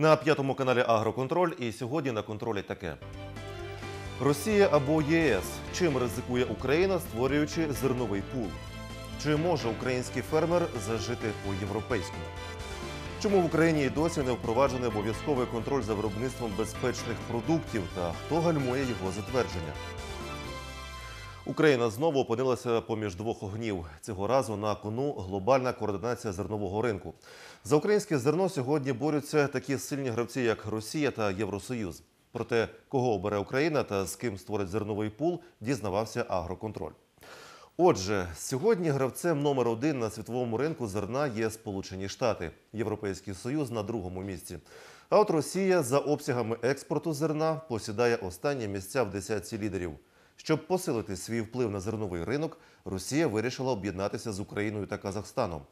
На п'ятому каналі Агроконтроль і сьогодні на контролі таке. Росія або ЄС. Чим ризикує Україна, створюючи зерновий пул? Чи може український фермер зажити по-європейському? Чому в Україні і досі не впроваджений обов'язковий контроль за виробництвом безпечних продуктів та хто гальмує його затвердження? Україна знову опинилася поміж двох огнів. Цього разу на кону глобальна координація зернового ринку. За українське зерно сьогодні борються такі сильні гравці, як Росія та Євросоюз. Про те, кого обере Україна та з ким створить зерновий пул, дізнавався агроконтроль. Отже, сьогодні гравцем номер один на світовому ринку зерна є Сполучені Штати, Європейський Союз на другому місці. А от Росія за обсягами експорту зерна посідає останні місця в десятці лідерів. Щоб посилити свій вплив на зерновий ринок, Росія вирішила об'єднатися з Україною та Казахстаном.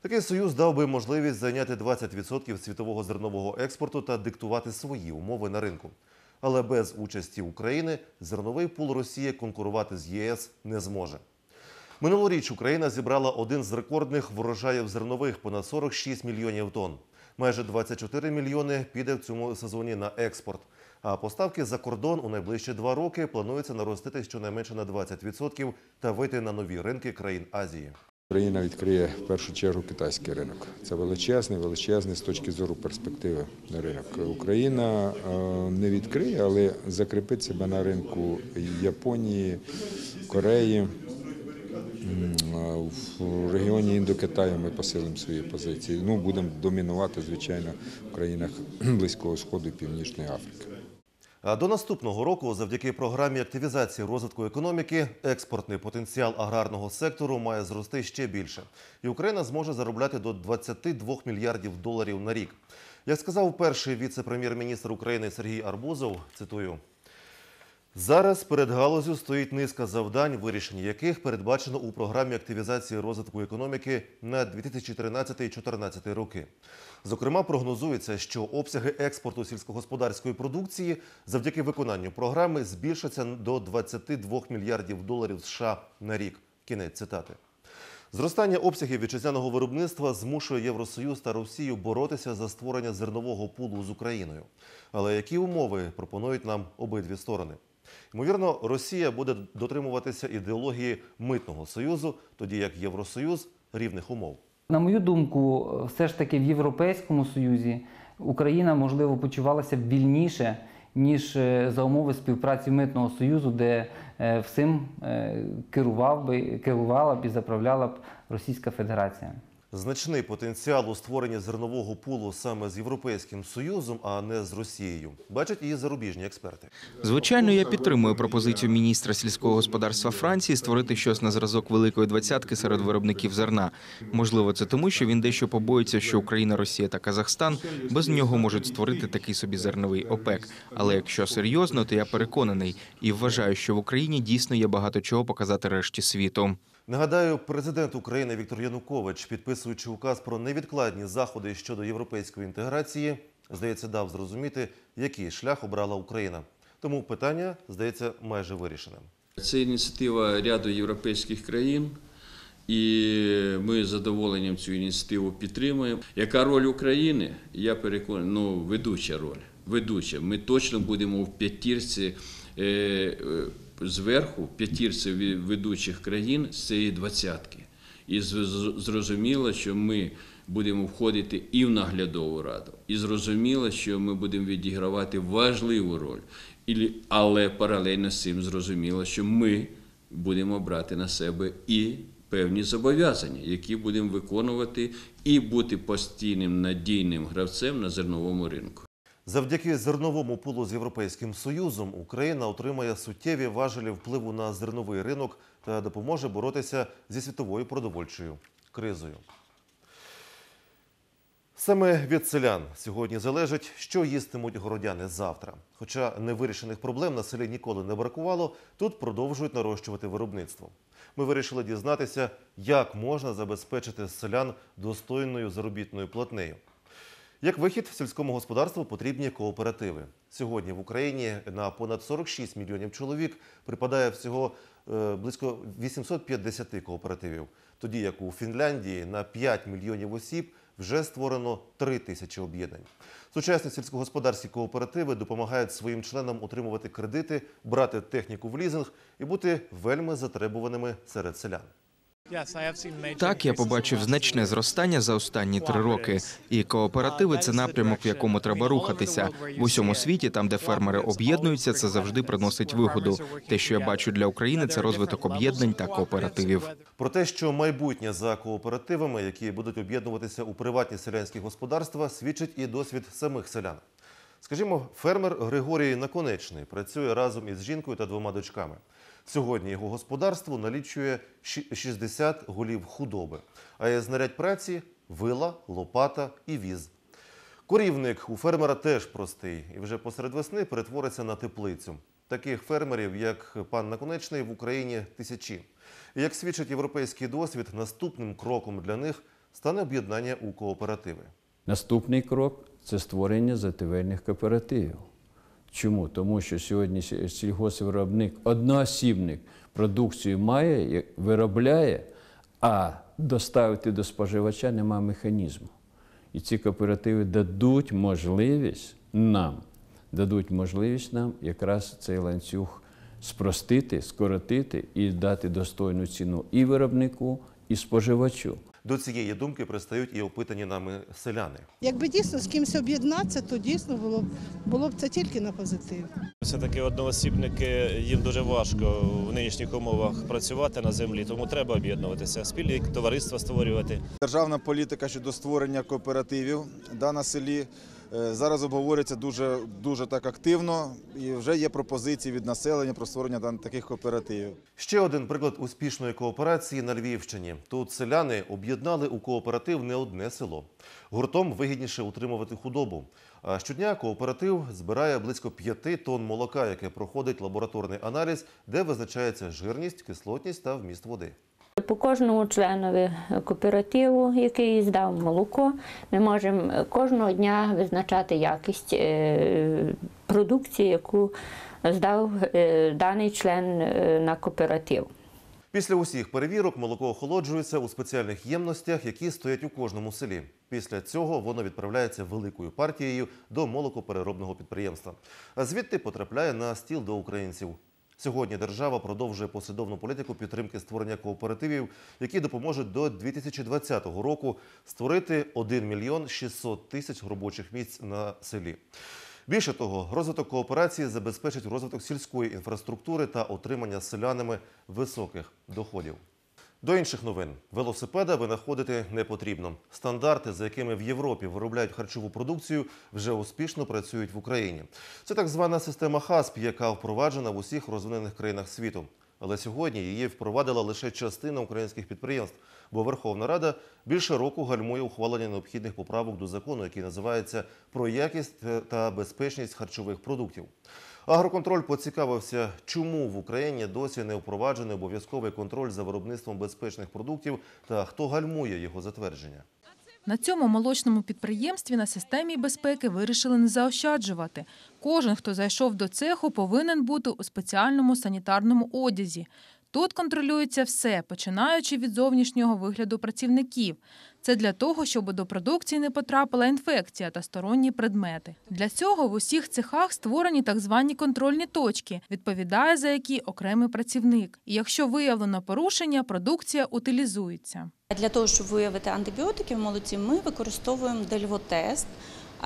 Такий союз дав би можливість зайняти 20% світового зернового експорту та диктувати свої умови на ринку. Але без участі України зерновий пул Росії конкурувати з ЄС не зможе. Минулоріч Україна зібрала один з рекордних врожаїв зернових понад 46 мільйонів тонн. Майже 24 мільйони піде в цьому сезоні на експорт. А поставки за кордон у найближчі два роки планується наростити щонайменше на 20% та вийти на нові ринки країн Азії. Україна відкриє в першу чергу китайський ринок. Це величезний, величезний з точки зору перспективи ринок. Україна е, не відкриє, але закріпить себе на ринку Японії, Кореї. В регіоні Індокитаю ми посилимо свої позиції. Ну, будемо домінувати, звичайно, в країнах Близького Сходу і Північної Африки. До наступного року, завдяки програмі активізації розвитку економіки, експортний потенціал аграрного сектору має зрости ще більше, і Україна зможе заробляти до 22 мільярдів доларів на рік. Як сказав перший віце-прем'єр-міністр України Сергій Арбузов, цитую. Зараз перед галузю стоїть низка завдань, вирішення яких передбачено у програмі активізації розвитку економіки на 2013-2014 роки. Зокрема, прогнозується, що обсяги експорту сільськогосподарської продукції завдяки виконанню програми збільшаться до 22 мільярдів доларів США на рік. Кінець цитати. Зростання обсягів вітчизняного виробництва змушує Євросоюз та Росію боротися за створення зернового пулу з Україною. Але які умови пропонують нам обидві сторони? Ймовірно, Росія буде дотримуватися ідеології митного союзу, тоді як Євросоюз рівних умов. На мою думку, все ж таки в Європейському Союзі Україна, можливо, почувалася вільніше, ніж е, за умови співпраці Митного Союзу, де е, всім е, керував би, керувала б і заправляла б Російська Федерація. Значний потенціал у створенні зернового пулу саме з Європейським Союзом, а не з Росією, бачать і зарубіжні експерти. Звичайно, я підтримую пропозицію міністра сільського господарства Франції створити щось на зразок великої двадцятки серед виробників зерна. Можливо, це тому, що він дещо побоїться, що Україна, Росія та Казахстан без нього можуть створити такий собі зерновий ОПЕК. Але якщо серйозно, то я переконаний і вважаю, що в Україні дійсно є багато чого показати решті світу. Нагадаю, президент України Віктор Янукович, підписуючи указ про невідкладні заходи щодо європейської інтеграції, здається, дав зрозуміти, який шлях обрала Україна. Тому питання здається майже вирішеним. Це ініціатива ряду європейських країн, і ми з задоволенням цю ініціативу підтримуємо. Яка роль України? Я переконаний, ну, ведуча роль. Ведуча. Ми точно будемо в п'ятірці е, е, зверху, п'ятірці ведучих країн з цієї двадцятки. І зрозуміло, що ми будемо входити і в наглядову раду. І зрозуміло, що ми будемо відігравати важливу роль. Але паралельно з цим зрозуміло, що ми будемо брати на себе і певні зобов'язання, які будемо виконувати, і бути постійним надійним гравцем на зерновому ринку. Завдяки зерновому пулу з Європейським Союзом Україна отримає суттєві важелі впливу на зерновий ринок та допоможе боротися зі світовою продовольчою кризою. Саме від селян сьогодні залежить, що їстимуть городяни завтра. Хоча невирішених проблем на селі ніколи не бракувало, тут продовжують нарощувати виробництво. Ми вирішили дізнатися, як можна забезпечити селян достойною заробітною платнею. Як вихід сільському господарству потрібні кооперативи. Сьогодні в Україні на понад 46 мільйонів чоловік припадає всього е, близько 850 кооперативів, тоді як у Фінляндії на 5 мільйонів осіб вже створено 3 тисячі об'єднань. Сучасні сільськогосподарські кооперативи допомагають своїм членам отримувати кредити, брати техніку в лізинг і бути вельми затребуваними серед селян. Так, я побачив значне зростання за останні три роки. І кооперативи це напрямок, в якому треба рухатися. В усьому світі, там, де фермери об'єднуються, це завжди приносить вигоду. Те, що я бачу для України, це розвиток об'єднань та кооперативів. Про те, що майбутнє за кооперативами, які будуть об'єднуватися у приватні селянські господарства, свідчить і досвід самих селян. Скажімо, фермер Григорій Наконечний працює разом із жінкою та двома дочками. Сьогодні його господарство налічує щі- 60 голів худоби, а є знарядь праці вила, лопата і віз. Корівник у фермера теж простий і вже посеред весни перетвориться на теплицю. Таких фермерів, як пан Наконечний, в Україні тисячі. І як свідчить європейський досвід, наступним кроком для них стане об'єднання у кооперативи. Наступний крок це створення зативельних кооперативів. Чому? Тому що сьогодні сі- сільгоспвиробник, одноосібник продукцію має, виробляє, а доставити до споживача немає механізму. І ці кооперативи дадуть можливість нам, дадуть можливість нам якраз цей ланцюг спростити, скоротити і дати достойну ціну і виробнику, і споживачу. До цієї думки пристають і опитані нами селяни. Якби дійсно з кимось об'єднатися, то дійсно було б було б це тільки на позитив. Все-таки одноосібники їм дуже важко в нинішніх умовах працювати на землі, тому треба об'єднуватися, спільні товариства створювати. Державна політика щодо створення кооперативів да, на селі зараз обговорюється дуже, дуже так активно, і вже є пропозиції від населення про створення таких кооперативів. Ще один приклад успішної кооперації на Львівщині. Тут селяни об'єднали у кооператив не одне село. Гуртом вигідніше утримувати худобу. А щодня кооператив збирає близько 5 тонн молока, яке проходить лабораторний аналіз, де визначається жирність, кислотність та вміст води. По кожному членові кооперативу, який здав молоко, ми можемо кожного дня визначати якість е, продукції, яку здав е, даний член е, на кооператив. Після усіх перевірок молоко охолоджується у спеціальних ємностях, які стоять у кожному селі. Після цього воно відправляється великою партією до молокопереробного підприємства, а звідти потрапляє на стіл до українців. Сьогодні держава продовжує послідовну політику підтримки створення кооперативів, які допоможуть до 2020 року створити 1 мільйон 600 тисяч робочих місць на селі. Більше того, розвиток кооперації забезпечить розвиток сільської інфраструктури та отримання селянами високих доходів. До інших новин велосипеда винаходити не потрібно. Стандарти, за якими в Європі виробляють харчову продукцію, вже успішно працюють в Україні. Це так звана система ХАСП, яка впроваджена в усіх розвинених країнах світу. Але сьогодні її впровадила лише частина українських підприємств, бо Верховна Рада більше року гальмує ухвалення необхідних поправок до закону, який називається про якість та безпечність харчових продуктів. Агроконтроль поцікавився, чому в Україні досі не впроваджений обов'язковий контроль за виробництвом безпечних продуктів та хто гальмує його затвердження. На цьому молочному підприємстві на системі безпеки вирішили не заощаджувати. Кожен, хто зайшов до цеху, повинен бути у спеціальному санітарному одязі. Тут контролюється все, починаючи від зовнішнього вигляду працівників. Це для того, щоб до продукції не потрапила інфекція та сторонні предмети. Для цього в усіх цехах створені так звані контрольні точки, відповідає за які окремий працівник. І якщо виявлено порушення, продукція утилізується. Для того, щоб виявити антибіотики в молоці, ми використовуємо дельвотест.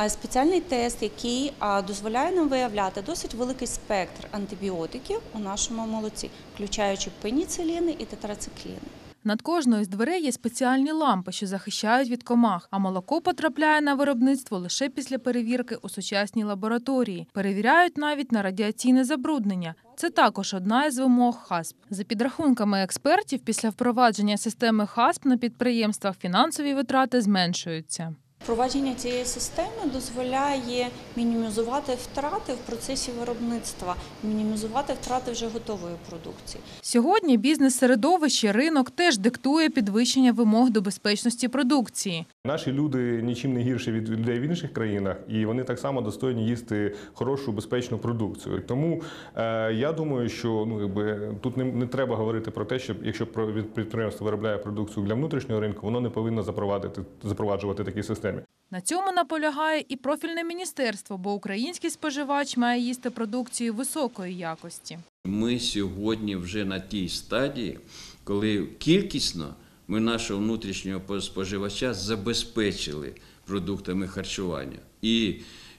Спеціальний тест, який дозволяє нам виявляти досить великий спектр антибіотиків у нашому молоці, включаючи пеніциліни і тетрацикліни. Над кожною з дверей є спеціальні лампи, що захищають від комах, а молоко потрапляє на виробництво лише після перевірки у сучасній лабораторії. Перевіряють навіть на радіаційне забруднення. Це також одна із вимог ХАСП. За підрахунками експертів, після впровадження системи ХАСП на підприємствах фінансові витрати зменшуються. Впровадження цієї системи дозволяє мінімізувати втрати в процесі виробництва, мінімізувати втрати вже готової продукції. Сьогодні бізнес-середовище, ринок теж диктує підвищення вимог до безпечності продукції. Наші люди нічим не гірші від людей в інших країнах, і вони так само достойні їсти хорошу безпечну продукцію. Тому е, я думаю, що ну якби тут не, не треба говорити про те, що якщо підприємство виробляє продукцію для внутрішнього ринку, воно не повинно запровадити запроваджувати такі системи. На цьому наполягає і профільне міністерство, бо український споживач має їсти продукцію високої якості. Ми сьогодні вже на тій стадії, коли кількісно ми нашого внутрішнього споживача забезпечили продуктами харчування і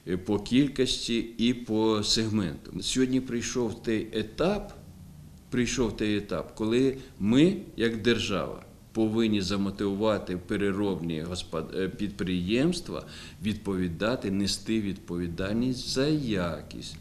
е, по кількості, і по сегменту. Сьогодні прийшов той етап, прийшов той етап, коли ми, як держава, повинні замотивувати переробні е, підприємства відповідати, нести відповідальність за якість.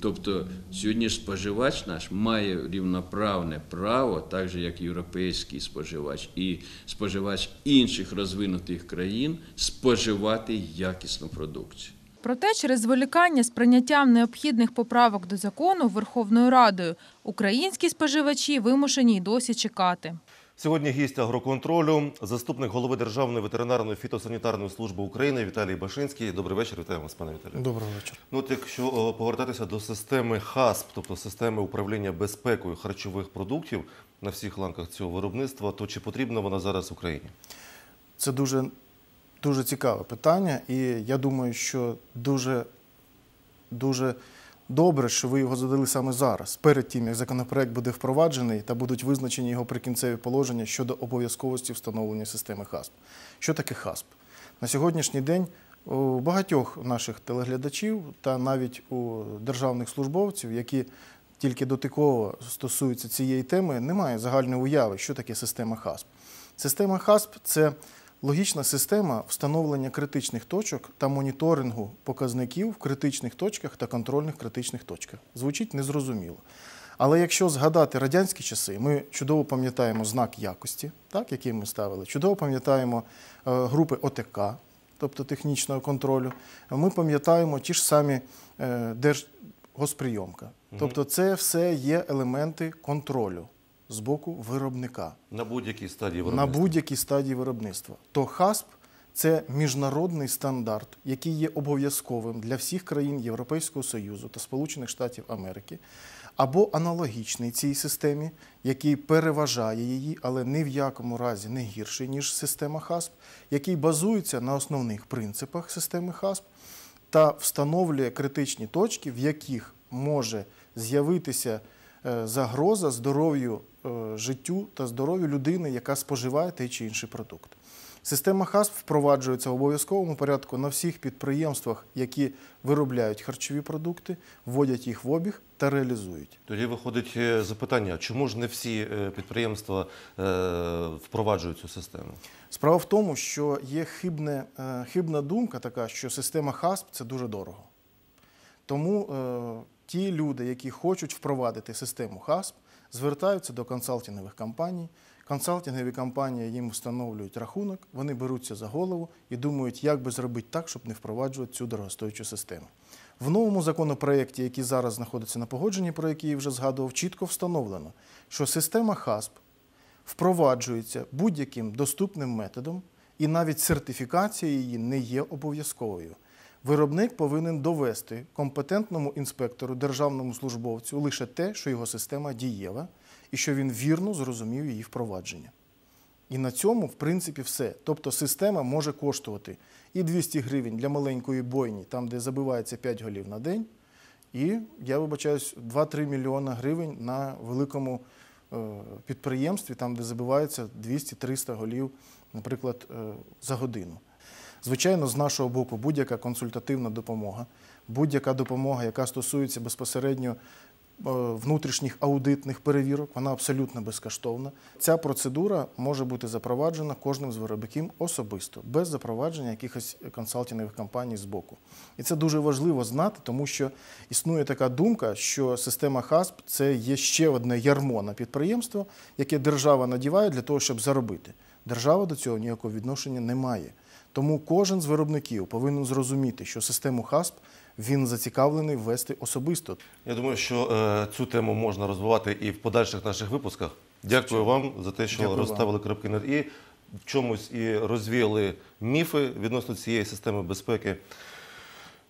Тобто сьогодні споживач наш має рівноправне право, так же як європейський споживач і споживач інших розвинутих країн, споживати якісну продукцію. Проте через зволікання з прийняттям необхідних поправок до закону Верховною Радою українські споживачі вимушені й досі чекати. Сьогодні гість агроконтролю, заступник голови Державної ветеринарної фітосанітарної служби України Віталій Башинський. Добрий вечір, вітаємо вас, пане Віталію. Доброго вечора. Ну, от якщо повертатися до системи ХАСП, тобто системи управління безпекою харчових продуктів на всіх ланках цього виробництва, то чи потрібна вона зараз Україні? Це дуже, дуже цікаве питання, і я думаю, що дуже, дуже добре, що ви його задали саме зараз, перед тим, як законопроект буде впроваджений та будуть визначені його прикінцеві положення щодо обов'язковості встановлення системи ХАСП. Що таке ХАСП? На сьогоднішній день у багатьох наших телеглядачів та навіть у державних службовців, які тільки дотиково стосуються цієї теми, немає загальної уяви, що таке система ХАСП. Система ХАСП це логічна система встановлення критичних точок та моніторингу показників в критичних точках та контрольних критичних точках. Звучить незрозуміло. Але якщо згадати радянські часи, ми чудово пам'ятаємо знак якості, так, який ми ставили, чудово пам'ятаємо е, групи ОТК, тобто технічного контролю. Ми пам'ятаємо ті ж самі е, держгосприйомка. Тобто це все є елементи контролю з боку виробника На будь-якій стадії на будь-якій стадії виробництва. То ХАСП це міжнародний стандарт, який є обов'язковим для всіх країн Європейського Союзу та Сполучених Штатів Америки, або аналогічний цій системі, який переважає її, але ні в якому разі не гірший, ніж система ХАСП, який базується на основних принципах системи ХАСП та встановлює критичні точки, в яких може з'явитися е, загроза здоров'ю, життю та здоров'ю людини, яка споживає той чи інший продукт. Система ХАСП впроваджується в обов'язковому порядку на всіх підприємствах, які виробляють харчові продукти, вводять їх в обіг та реалізують. Тоді виходить е, запитання, чому ж не всі е, підприємства е, впроваджують цю систему? Справа в тому, що є хибне, е, хибна думка така, що система ХАСП це дуже дорого. Тому е, ті люди, які хочуть впровадити систему ХАСП, звертаються до консалтингових компаній. Консалтингові компанії їм встановлюють рахунок, вони беруться за голову і думають, як би зробити так, щоб не впроваджувати цю дорогостоючу систему. В новому законопроєкті, який зараз знаходиться на погодженні, про який я вже згадував, чітко встановлено, що система ХАСП впроваджується будь-яким доступним методом, і навіть сертифікація її не є обов'язковою. Виробник повинен довести компетентному інспектору, державному службовцю лише те, що його система дієва і що він вірно зрозумів її впровадження. І на цьому, в принципі, все. Тобто система може коштувати і 200 гривень для маленької бойні, там, де забивається 5 голів на день, і, я вибачаюсь, 2-3 мільйона гривень на великому е, підприємстві, там, де забивається 200-300 голів, наприклад, е, за годину. Звичайно, з нашого боку, будь-яка консультативна допомога, будь-яка допомога, яка стосується безпосередньо е, внутрішніх аудитних перевірок, вона абсолютно безкоштовна. Ця процедура може бути запроваджена кожним з виробників особисто, без запровадження якихось консалтингових компаній з боку. І це дуже важливо знати, тому що існує така думка, що система ХАСП це є ще одне ярмо на підприємство, яке держава надіває для того, щоб заробити. Держава до цього ніякого відношення не має. Тому кожен з виробників повинен зрозуміти, що систему ХАСП він зацікавлений ввести особисто. Я думаю, що е, цю тему можна розвивати і в подальших наших випусках. Дякую вам за те, що Дякую вам. розставили крапки над і. в чомусь і розвіяли міфи відносно цієї системи безпеки.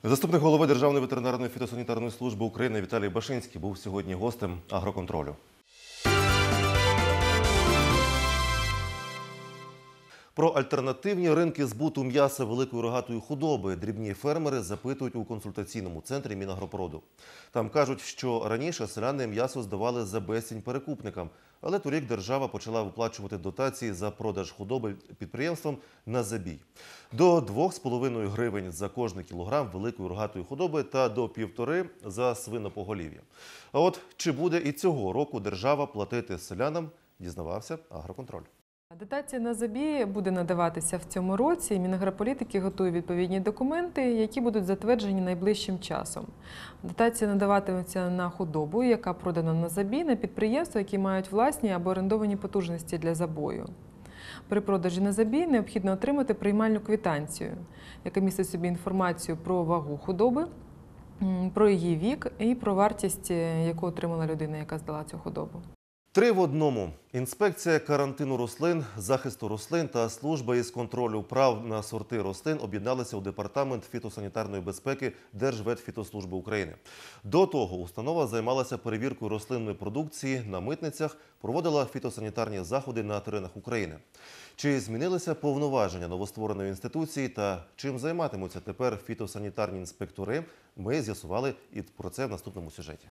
Заступник голови Державної ветеринарної фітосанітарної служби України Віталій Башинський був сьогодні гостем агроконтролю. Про альтернативні ринки збуту м'яса великої рогатої худоби дрібні фермери запитують у консультаційному центрі Мінагропроду. Там кажуть, що раніше селяни м'ясо здавали за безцінь перекупникам, але торік держава почала виплачувати дотації за продаж худоби підприємствам на забій. До 2,5 гривень за кожний кілограм великої рогатої худоби та до півтори за свинопоголів'я. А от чи буде і цього року держава платити селянам, дізнавався агроконтроль. Дотація на забій буде надаватися в цьому році. Мінагрополітики готує відповідні документи, які будуть затверджені найближчим часом. Дотація надаватиметься на худобу, яка продана на забій, на підприємства, які мають власні або орендовані потужності для забою. При продажі на забій необхідно отримати приймальну квитанцію, яка містить собі інформацію про вагу худоби, про її вік і про вартість, е, яку отримала людина, яка здала цю худобу. Три в одному: інспекція карантину рослин, захисту рослин та служба із контролю прав на сорти рослин об'єдналися у департамент фітосанітарної безпеки Держветфітослужби України. До того установа займалася перевіркою рослинної продукції на митницях, проводила фітосанітарні заходи на теренах України. Чи змінилися повноваження новоствореної інституції та чим займатимуться тепер фітосанітарні інспектори? Ми з'ясували і про це в наступному сюжеті.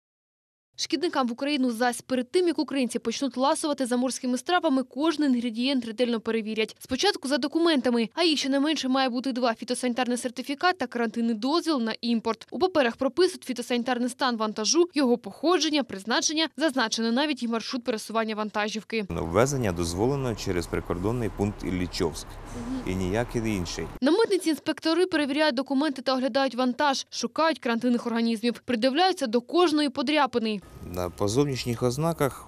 Шкідникам в Україну зась перед тим, як українці почнуть ласувати заморськими стравами, кожен інгредієнт ретельно перевірять. Спочатку за документами, а їх щонайменше має бути два – фітосанітарний сертифікат та карантинний дозвіл на імпорт. У паперах прописують фітосанітарний стан вантажу, його походження, призначення, зазначено навіть і маршрут пересування вантажівки. Ввезення дозволено через прикордонний пункт Іллічовськ і ніякий інший. На митниці інспектори перевіряють документи та оглядають вантаж, шукають карантинних організмів, придивляються до кожної подряпини. На по зовнішніх ознаках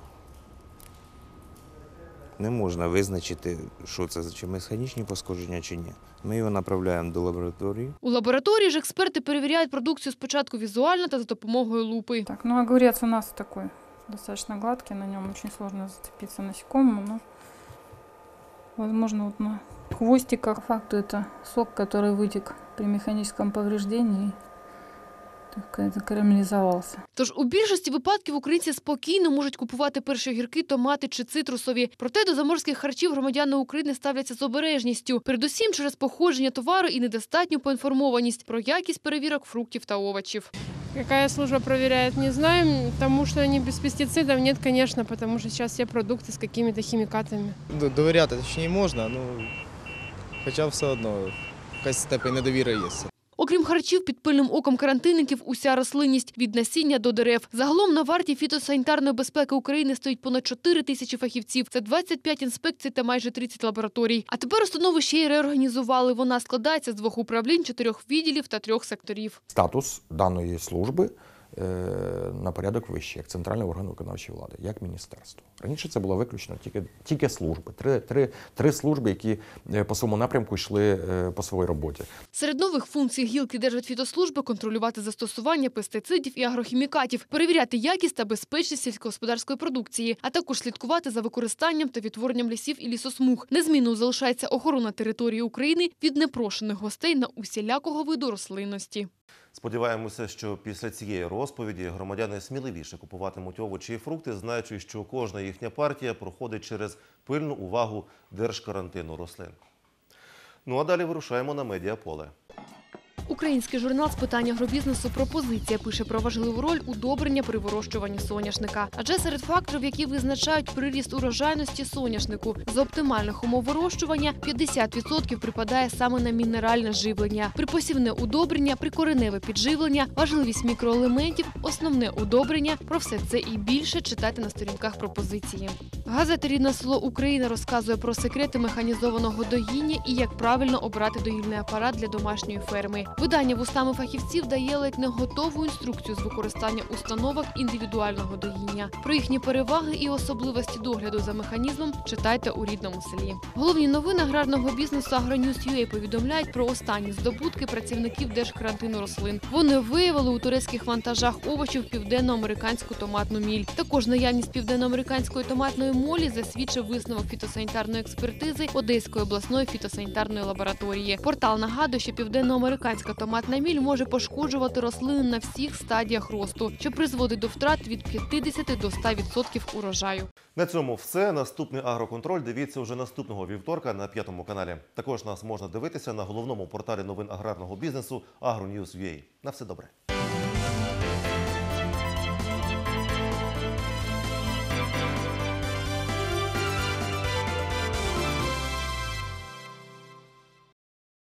не можна визначити, що це чи механічні пошкодження, чи ні. Ми його направляємо до лабораторії. У лабораторії ж експерти перевіряють продукцію спочатку візуально та за допомогою лупи. Так, ну огурец у нас такой достаточно гладкий, на нем очень сложно зацепиться насекомому, но возможно вот на хвостиках. По факту это сок, который вытек при механическом повреждении, карамелизовался. Тож у більшості випадків українці спокійно можуть купувати перші огірки, томати чи цитрусові. Проте до заморських харчів громадяни України ставляться з обережністю. Передусім через походження товару і недостатню поінформованість про якість перевірок фруктів та овочів. Какая служба проверяет, не знаем. Тому что они без пестицидов нет, конечно, потому что сейчас все продукты с какими-то химикатами. Довіряти точніше можна, ну хоча все одно якась степень недовіри є. Окрім харчів, під пильним оком карантинників уся рослинність від насіння до дерев. Загалом на варті фітосанітарної безпеки України стоїть понад 4 тисячі фахівців. Це 25 інспекцій та майже 30 лабораторій. А тепер установу ще й реорганізували. Вона складається з двох управлінь, чотирьох відділів та трьох секторів. статус даної служби на порядок вищий, як центральний орган виконавчої влади, як міністерство. Раніше це було виключно тільки, тільки служби, три, три, три служби, які е, по своєму напрямку йшли е, по своїй роботі. Серед нових функцій гілки Держветфітослужби – контролювати застосування пестицидів і агрохімікатів, перевіряти якість та безпечність сільськогосподарської продукції, а також слідкувати за використанням та відтворенням лісів і лісосмуг. Незмінно залишається охорона території України від непрошених гостей на усілякого виду рослинності. Сподіваємося, що після цієї розповіді громадяни сміливіше купуватимуть овочі і фрукти, знаючи, що кожна їхня партія проходить через пильну увагу держкарантину рослин. Ну а далі вирушаємо на медіаполе. Український журнал з питань агробізнесу «Пропозиція» пише про важливу роль удобрення при вирощуванні соняшника. Адже серед факторів, які визначають приріст урожайності соняшнику, за оптимальних умов вирощування 50% припадає саме на мінеральне живлення. Припосівне удобрення, прикореневе підживлення, важливість мікроелементів, основне удобрення. Про все це і більше читайте на сторінках пропозиції. Газета Рідне село Україна розказує про секрети механізованого доїння і як правильно обрати доїльний апарат для домашньої ферми. Видання вустами фахівців дає ледь не готову інструкцію з використання установок індивідуального доїння. Про їхні переваги і особливості догляду за механізмом читайте у рідному селі. Головні новини аграрного бізнесу Агроньюз.UA повідомляють про останні здобутки працівників держкарантину рослин. Вони виявили у турецьких вантажах овочів південноамериканську томатну міль. Також наявність південноамериканської томатної молі засвідчив висновок фітосанітарної експертизи Одеської обласної фітосанітарної лабораторії. Портал нагадує, що південноамериканська томатна міль може пошкоджувати рослини на всіх стадіях росту, що призводить до втрат від 50 до 100% урожаю. На цьому все. Наступний агроконтроль дивіться вже наступного вівторка на п'ятому каналі. Також нас можна дивитися на головному порталі новин аграрного бізнесу AgroNews.ua. На все добре.